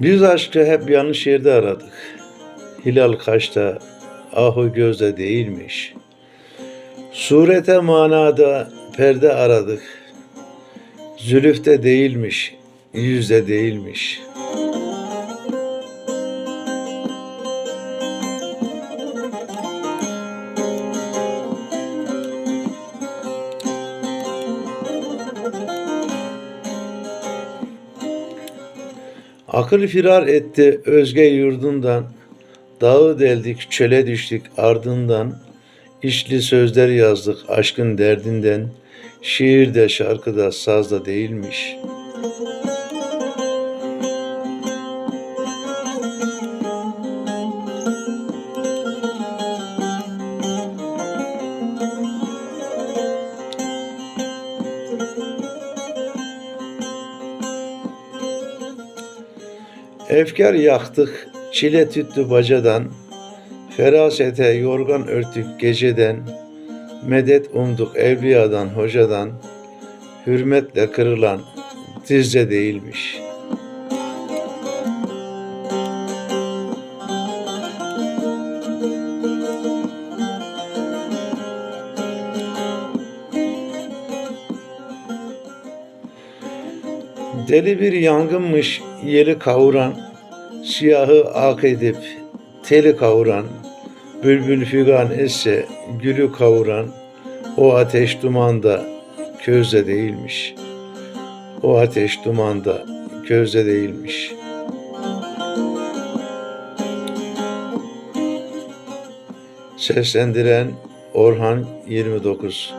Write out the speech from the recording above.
Biz aşkı hep yanlış yerde aradık. Hilal kaşta, ahu gözde değilmiş. Surete manada perde aradık. Zülüfte değilmiş, yüzde değilmiş. Akıl firar etti özge yurdundan, dağı deldik çöle düştük ardından, içli sözler yazdık aşkın derdinden, şiirde şarkıda sazda değilmiş. Efkar yaktık, çile tüttü bacadan, ferasete yorgan örtük geceden, medet umduk evliyadan, hocadan, hürmetle kırılan dizce değilmiş. Deli bir yangınmış yeli kavuran, siyahı ak edip teli kavuran, bülbül figan esse gülü kavuran, o ateş dumanda közde değilmiş. O ateş dumanda közde değilmiş. Seslendiren Orhan 29